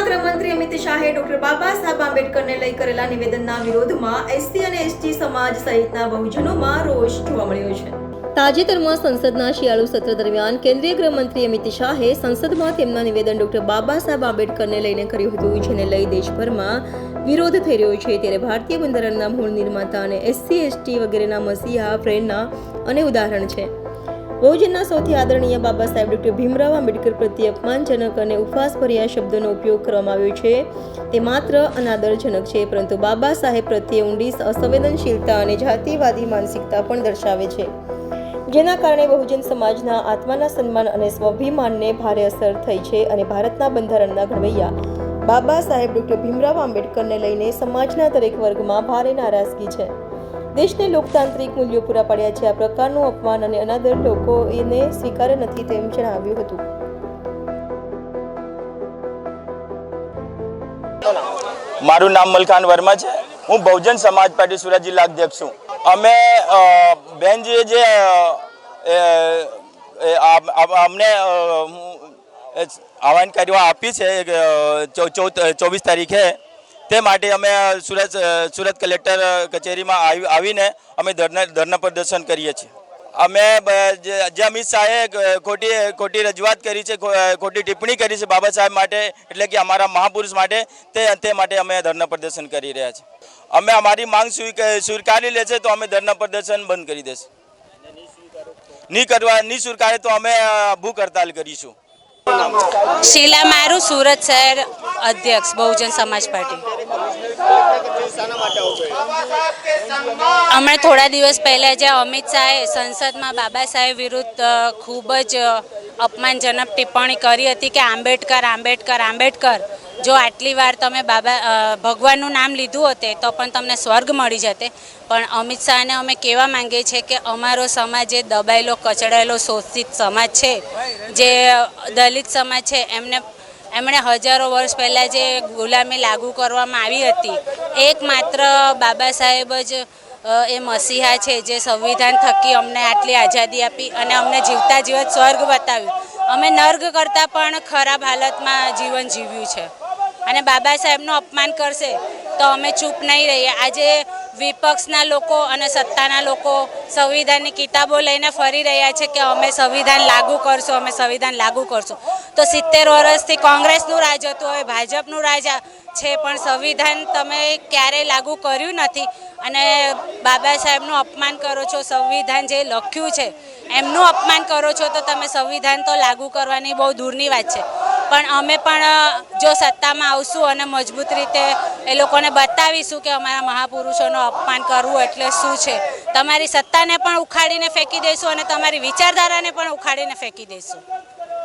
કેન્દ્રમાં ગૃહમંત્રી અમિત શાહે ડોક્ટર બાબા સાહેબ આંબેડકરને લઈ કરેલા નિવેદનના વિરોધમાં એસસી અને એસટી સમાજ સહિતના બહુજનોમાં રોષ જોવા મળ્યો છે. તાજેતરમાં સંસદના શિયાળુ સત્ર દરમિયાન કેન્દ્રીય ગૃહમંત્રી અમિત શાહે સંસદમાં તેમના નિવેદન ડોક્ટર બાબા સાહેબ આંબેડકરને લઈને કર્યું હતું, જેને લઈ દેશભરમાં વિરોધ થઈ રહ્યો છે. ત્યારે ભારતીય બંધારણના મૂળ નિર્માતા અને એસસી, એસટી વગેરેના મસીહા, પ્રેરણા અને ઉદાહરણ છે. બહુજનના સૌથી આદરણીય બાબા સાહેબ ડૉક્ટર ભીમરાવ આંબેડકર પ્રત્યે અપમાનજનક અને ઉપહાસભર્યા શબ્દોનો ઉપયોગ કરવામાં આવ્યો છે. તે માત્ર અનાદરજનક છે, પરંતુ બાબા સાહેબ પ્રત્યે ઊંડી અસંવેદનશીલતા અને જાતિવાદી માનસિકતા પણ દર્શાવે છે. જેના કારણે બહુજન સમાજના આત્માના સન્માન અને સ્વાભિમાનને ભારે અસર થઈ છે અને ભારતના બંધારણના ઘડવૈયા બાબા સાહેબ ડૉક્ટર ભીમરાવ આંબેડકરને લઈને સમાજના દરેક વર્ગમાં ભારે નારાજગી છે. દેશને લોકતાંત્રિક મૂલ્યો પૂરા પાડ્યા છે. આ પ્રકારનું અપમાન અને અનાદર લોકો એને સ્વીકારે નથી તેમ જણાવ્યું હતું. મારું નામ મલખાન વર્મા છે. હું બહુજન સમાજ પાર્ટી સુરત જિલ્લા અધ્યક્ષ છું. અમે બહેનજીએ જે અમને આહવાન કરવા આપી છે ચોવીસ તારીખે તે માટે અમે સુરત સુરત કલેક્ટર કચેરીમાં આવી- આવીને અમે ધરના ધરના પ્રદર્શન કરીએ છીએ. અમે જે અમિત શાહે ખોટી ખોટી રજૂઆત કરી છે ખોટી ટિપ્પણી કરી છે બાબા સાહેબ માટે, એટલે કે અમારા મહાપુરુષ માટે, તે તે માટે અમે ધરના પ્રદર્શન કરી રહ્યા છીએ. અમે અમારી માંગ સ્વીક- સ્વીકારી લે છે તો અમે ધરના પ્રદર્શન બંધ કરી દેશે. નહીં કરવા નહીં સ્વીકારે તો અમે ભૂખ હડતાલ કરીશું. શીલા મારું, સુરત શહેર અધ્યક્ષ, બહુજન સમાજ પાર્ટી. હમણાં થોડા દિવસ પહેલાં જે અમિત શાહે સંસદમાં બાબા સાહેબ વિરુદ્ધ ખૂબ જ અપમાનજનક ટિપ્પણી કરી હતી કે આંબેડકર આંબેડકર આંબેડકર. જો આટલી વાર તમે બાબા ભગવાનનું નામ લીધું હોતે, તો પણ તમને સ્વર્ગ મળી જતે. પણ અમિત શાહને અમે કહેવા માંગીએ છીએ કે અમારો સમાજ એ દબાયેલો, કચડાયેલો, શોષિત સમાજ છે. જે દલિત સમાજ છે, એમને એમણે હજારો વર્ષ પહેલાં જે ગુલામી લાગુ કરવામાં આવી હતી, એકમાત્ર બાબા સાહેબ જ એ મસીહા છે જે સંવિધાન થકી અમને આટલી આઝાદી આપી અને અમને જીવતા જીવત સ્વર્ગ બતાવ્યું. અમે નર્ગ કરતાં પણ ખરાબ હાલતમાં જીવન જીવ્યું છે. અને બાબા સાહેબનું અપમાન કરશે તો અમે ચૂપ નહીં રહીએ. આજે વિપક્ષના લોકો અને સત્તાના લોકો સંવિધાનની કિતાબો લઈને ફરી રહ્યા છે કે અમે સંવિધાન લાગુ કરશું, અમે સંવિધાન લાગુ કરશું. તો સિત્તેર વર્ષથી કોંગ્રેસનું રાજ હતું, હવે ભાજપનું રાજ છે, પણ સંવિધાન તમે ક્યારેય લાગુ કર્યું નથી. અને બાબા સાહેબનું અપમાન કરો છો, સંવિધાન જે લખ્યું છે, એમનું અપમાન કરો છો, તો તમે સંવિધાન તો લાગુ કરવાની બહુ દૂરની વાત છે. પણ અમે પણ જો સત્તામાં આવશું અને મજબૂત રીતે એ લોકોને બતાવીશું કે અમારા મહાપુરુષોનું અપમાન કરવું એટલે શું છે. તમારી સત્તાને પણ ઉખાડીને ફેંકી દઈશું અને તમારી વિચારધારાને પણ ઉખાડીને ફેંકી દઈશું.